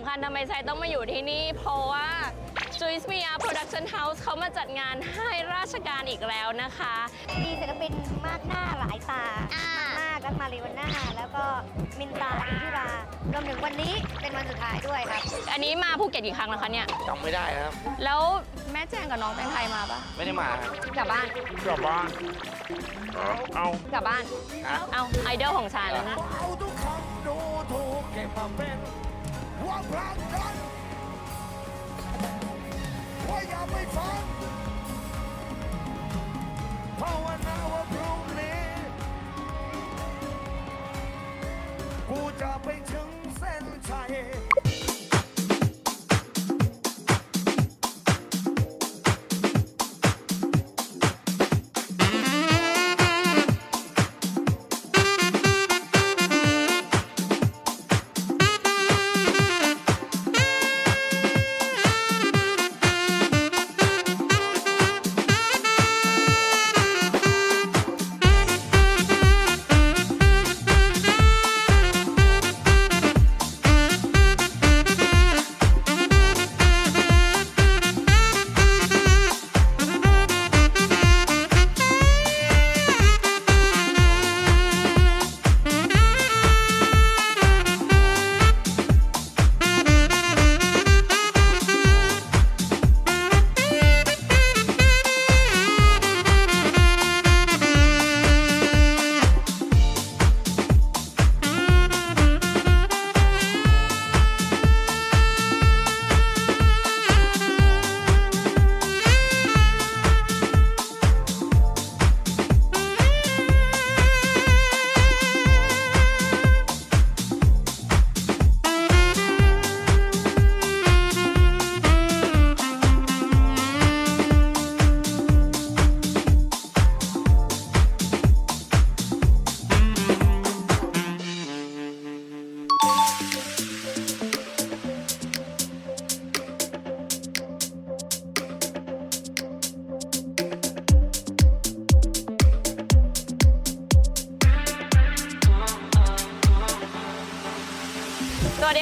ำคัญทำไมไซต้องมาอยู่ที่นี่ เพราะว่า Juice m i a Production House เขามาจัดงานให้ราชการอีกแล้วนะคะ มีศิลปินมากหน้าหลายตาอ่ามมากกัสมารีวันหน้าแล้วก็มินตาอินทิรารวมถึงวันนี้เป็นวันสุดท้ายด้วยครับ อันนี้มาภูเก็ตกี่ครั้งแล้วคะเนี่ย จำไม่ได้ครับ แล้วแม่แจงกับน้องแตงไทยมาปะไม่ได้มาครับกลับบ้าน กลับบ้านเอากลับบ้าน ฮะ เอาไอดอลของฉัน เอาทุกคำดูถูกเก็บมาเป็น ว่าพลังกันว่าอย่าไปฟังภาวนาว่าพรุ่งนี้ กูจะไปถึงเส้นชัย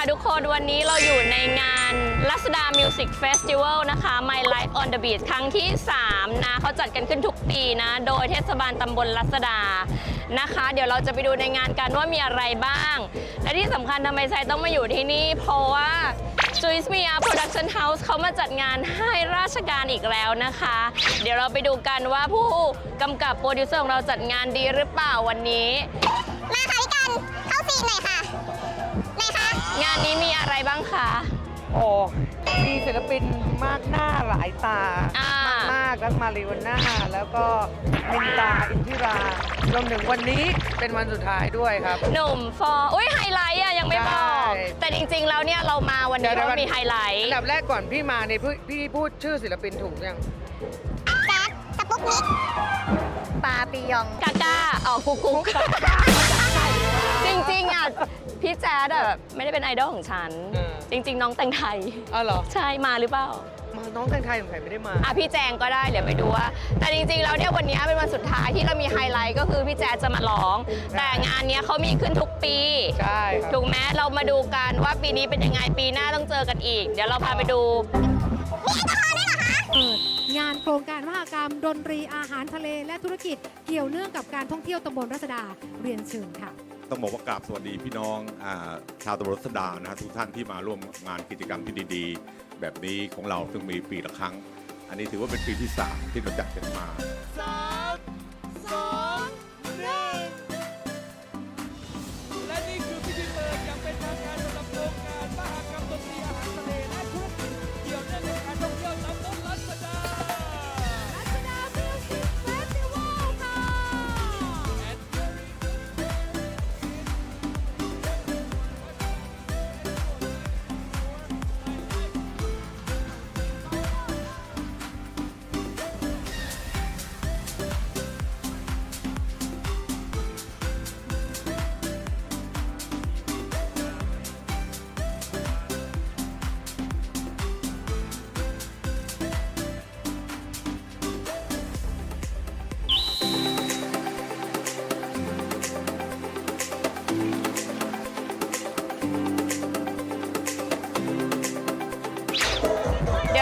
ค่ะทุกคนวันนี้เราอยู่ในงานลัสดามิวสิกเฟสติวัลนะคะ My Life on the Beach ครั้งที่ 3 นะเขาจัดกันขึ้นทุกปีนะ โดยเทศบาลตำบลลัสดานะคะ เดี๋ยวเราจะไปดูในงานกันว่ามีอะไรบ้าง และที่สำคัญทำไมไซต้องมาอยู่ที่นี่ เพราะว่า Juice m i a Production House เขามาจัดงานให้ราชการอีกแล้วนะคะ เดี๋ยวเราไปดูกันว่าผู้กำกับโปรดิวเซอร์ของเราจัดงานดีหรือเปล่าวันนี้ มาค่ะพี่กัน เข้าซีนหน่อยค่ะานนี้มีอะไรบ้างคะ โอ้มีศิลปินมากหน้าหลายตา อ่าม มากๆกัสมารีวันหน้าแล้วก็มินตาอินทิรารวมถึงวันนี้เป็นวันสุดท้ายด้วยครับ หนุ่มฟอร์อุ้ยไฮไลท์อะยังไม่บอใช่กแต่จริงๆ แล้วเนี่ยเรามาวันนี้เดี๋ยวเราเดี๋ยวมีไฮไลท์ อันดับแรกก่อนพี่มาเนี่ยพี่พี่พูดชื่อศิลปินถูกยังแจ๊คสปุกนิกปาปิยอง กาก้าอ๋อกุ๊กกุ๊กจริงๆอะ พี่แจ๊ดอะไม่ได้เป็นไอดอลของฉัน เออ จริง ๆ น้องแต่งไทย อ๋อเหรอ ใช่มาหรือเปล่า มาน้องแตงไทยของใครไม่ได้มา อะพี่แจงก็ได้เดี๋ยวไปดูว่า แต่จริงๆ แล้วเนี่ยวันนี้เป็นวันสุดท้ายที่เรามีไฮไลท์ก็คือพี่แจ๊ดจะมาร้อง แต่งานเนี้ยเขามีขึ้นทุกปี ใช่ครับถูกไหมเรามาดูกันว่าปีนี้เป็นยังไงปีหน้าต้องเจอกันอีก เดี๋ยวเราพาไปดู เปิดงานโครงการมหกรรมดนตรีอาหารทะเลและธุรกิจเกี่ยวเนื่องกับการท่องเที่ยวตำบลรัศดาเรียนเชิญค่ะ ต้องบอกว่ากราบสวัสดีพี่น้องอาชาวตำบลรัศดานะฮะทุกท่านที่มาร่วมงานกิจกรรมที่ดีๆ แบบนี้ของเราซึ่งมีปีละครั้ง อันนี้ถือว่าเป็นปีที่ 3 ที่เราจัดกันมา สามสอง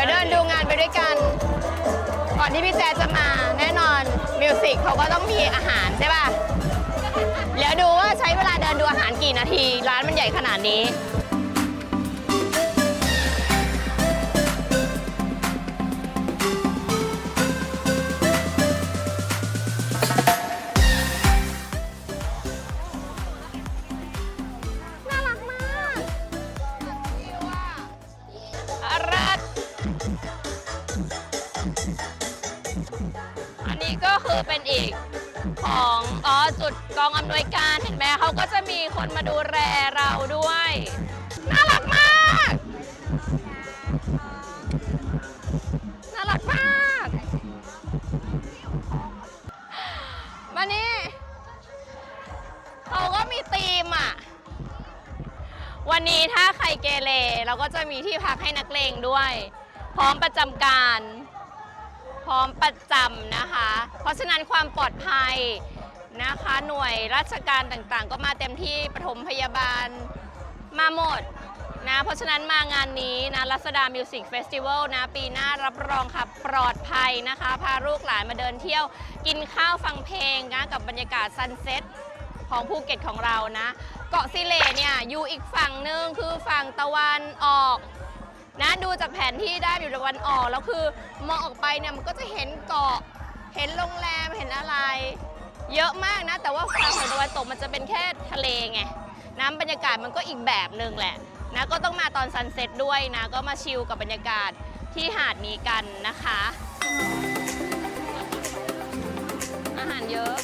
ยวเดินดูงานไปด้วยกัน ก่อนที่พี่แจ๊ดจะมาแน่นอนมิวสิกเขาก็ต้องมีอาหารใช่ป่ะ เดี๋ยวดูว่าใช้เวลาเดินดูอาหารกี่นาที ร้านมันใหญ่ขนาดนี้ อำนวยการเห็นไหมเขาก็จะมีคนมาดูแลเราด้วย น่ารักมาก น่ารักมาก มานี่เขาก็มีธีมอะ วันนี้ถ้าใครเกเรเราก็จะมีที่พักให้นักเลงด้วย พร้อมประจำการ พร้อมประจำนะคะ เพราะฉะนั้นความปลอดภัย นะคะ หน่วยราชการต่างๆ ก็มาเต็มที่ปฐมพยาบาลมาหมดนะเพราะฉะนั้นมางานนี้นะรัศดามิวสิกเฟสติวัลนะ ปีหน้ารับรองค่ะ ปลอดภัยนะคะ พาลูกหลานมาเดินเที่ยวกินข้าวฟังเพลงนะ กับบรรยากาศซันเซ็ตของภูเก็ตของเรานะ เกาะซิเลเนี่ย อยู่อีกฝั่งหนึ่งคือฝั่งตะวันออกนะดูจากแผนที่ได้อยู่ตะวันออก แล้วคือมองออกไปเนี่ยมันก็จะเห็นเกาะเห็นโรงแรมเห็นอะไร เยอะมากนะ แต่ว่าฝั่งของตะวันตกมันจะเป็นแค่ทะเลไง น้ำบรรยากาศมันก็อีกแบบหนึ่งแหละนะก็ต้องมาตอนซันเซ็ตด้วยนะ ก็มาชิลกับบรรยากาศที่หาดนี้กันนะคะ อาหารเยอะ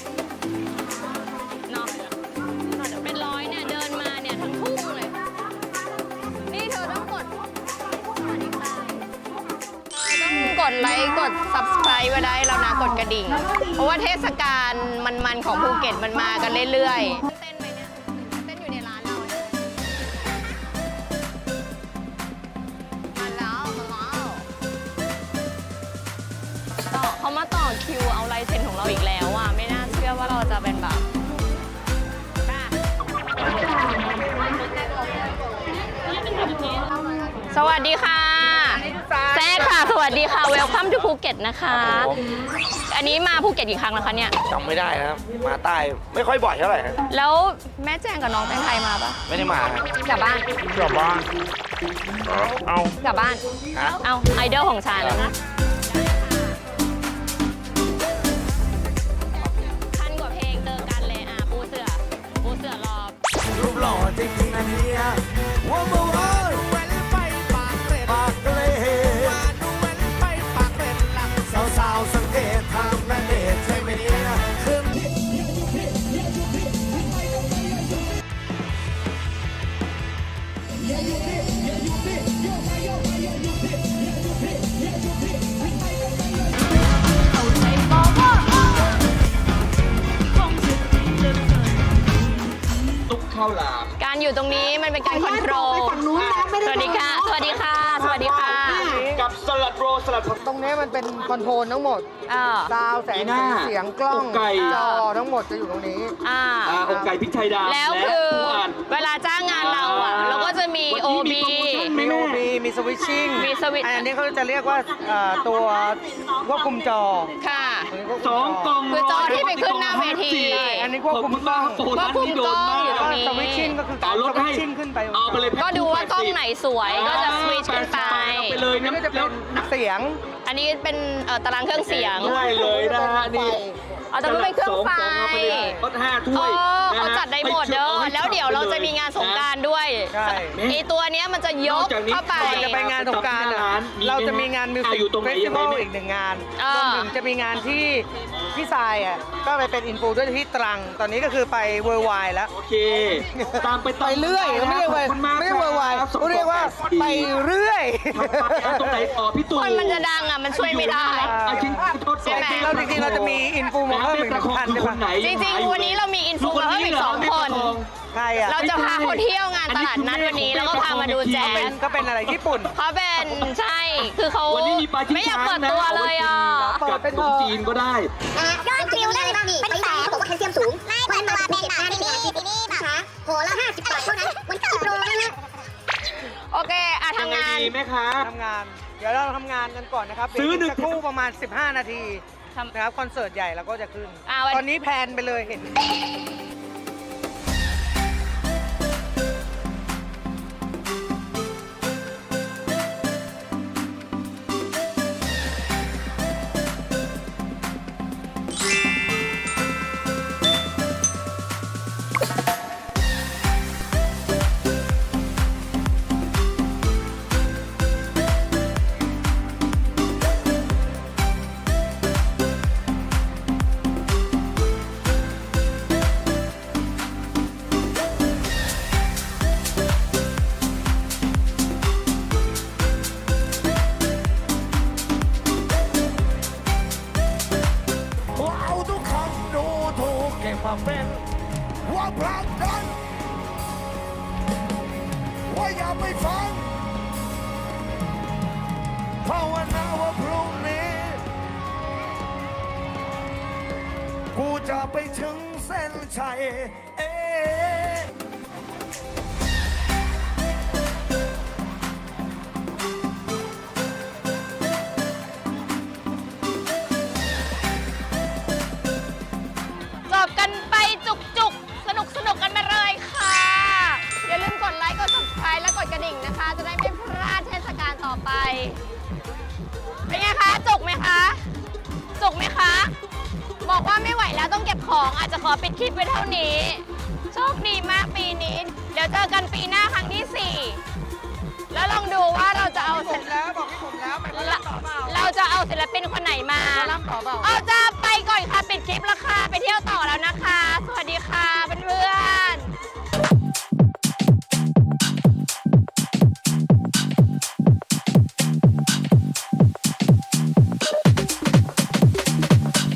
ดไลค์กด subscribe ไว้ได้แล้วนะกดกระดิ่ง เพราะว่าเทศกาลมันๆของภูเก็ตมันมากันเรื่อยๆเต้นไหมเนี่ยเต้นอยู่ในร้านเราเนี่ยมาแล้วมาแล้วต่อเขามาต่อคิวเอาลายเซ็นของเราอีกแล้วอะไม่น่าเชื่อว่าเราจะเป็นแบบสวัสดีค่ะ แซ่ค่ะ สวัสดีค่ะ เวลคัมทูภูเก็ตนะคะอันนี้มาภูเก็ตกี่ครั้งแล้วคะเนี่ย จำไม่ได้นะครับ มาใต้ไม่ค่อยบ่อยเท่าไหร่ครับแล้วแม่แจงกับน้องแตงไทยมาปะไม่ได้มาครับกลับบ้าน กลับบ้านเอากลับบ้าน ฮะเอาไอดอลของฉันขั้นกว่าเพลงเจอกันเลยอะปูเสือปูเสือรอรูปหล่อจริงๆอันเนี้ย อยู่ตรงนี้มันเป็นการคอนโทรลสวัสดีค่ะ สวัสดีค่ะ สวัสดีค่ะกับสลัดโรสลัดผัก ตรงนี้มันเป็นคอนโทรลทั้งหมดเออซาวด์แสงมีหน้าสีเสียงกล้องอกไก่ จอทั้งหมดจะอยู่ตรงนี้ อ่า อ่าอกไก่พริกไทยดำแล้วคือปูอัด เวลาจ้างงานเราอะเราก็จะมีวัน OB นี้มีโปรโมชั่นไหมี OB มีสวิตชิ่งมีสวิตช์อันนี้เขาจะเรียกว่าเอ่อตัวควบคุมจอ ค่ะอันนี้ควบคุม สองกล่องคือจอที่ไปขึ้นหน้าเวทีใช่อันนี้ควบคุมกล้องขอบคุณมากครับโปรร้านนี้โดนมากควบคุมกล้องอยู่ตรงนี้ สวิตชิ่งก็คือการต่อรสถวิให้ตชิ่งขึ้นไปเอาไปเลยแพ็คก็ดูว่ากล้องไหนสวยก็จะสวิตช์ขึ้นไป เอาไปเลยนี่นะก็จะเป็นเสียง อันนี้เป็นเอ่อตารางเครื่องเสียงด้วยเลยนะฮะนี่ เอาแต่มันเป็นเครื่องไฟสกล่เอาไปเลยรถห้าถ้เอวยอนะเขาฮะจัดได้หมดเด้อให้แล้วเดี๋ยวเราจะมีงานสงกรารด้วยใช่ ไอตัวเนี้ยมันจะยนอกกจากนี้เข้าไป ก่อนจะไปงานสงกรารร้านมีไหมเราจะมีงานมิวสิกอะอยู่ตรงไหเฟนสติวัลยังไงอีกหนึ่งงานอ่ารวมถึงจะมีงานที่พี่ทรายอะก็ไปเป็นอินฟูด้วยที่ตรัง ตอนนี้ก็คือไปเวอร์ไวแล้ว โอเค ตามไปไปเรื่อยไม่เรียกว่าขอบคุณมากไม่เรียกเวอร์ไวครับเขาเรียกว่าไปเรื่อยตรงไหนต่อพี่ตู่คนมันจะดังอะมันช่วยไม่ได้เอาจริงโทษใช่ไหม เราจริงๆเราจะมีอินฟูมว่าเป็นประคองคือคนไหนจริงๆ วันนี้เรามีอินฟลูเออร์อีกสองคน ใครอะเราจะพาคนเที่ยวงานตลาดนัดวันนี้แล้วก็พามาดูแจ๊ก็เป็นอะไรญี่ปุ่นเขาเป็นใช่ คือเขาไม่อยากเปิดตัวเลยอะเปิดเป็นจีนก็ได้ยอดวิวได้เป็นแสนอกว่าแคลเซียมสูงไม่เปิดตัวเป็นแบบที่นี่ที่นี่แบบโหละห้าสิบบาทเท่านั้นมันกี่โปรนะฮะโอเคอะทำงานดีไหมครัทำงาน เดี๋ยวเราทำงานกันก่อนนะครับซื้อหนึ่งคู่ประมาณ 15 นาที นะครับคอนเสิร์ตใหญ่เราก็จะขึ้นอตอนนี้แพนไปเลยเห็น อย่าไปฟังภาวนาว่าพรุ่งนี้ กูจะไปถึงเส้นชัย ศิลปินคนไหนมาเอาเอาจไปก่อนค่ะ ปิดคลิปแล้วค่ะ ไปเที่ยวต่อแล้วนะคะ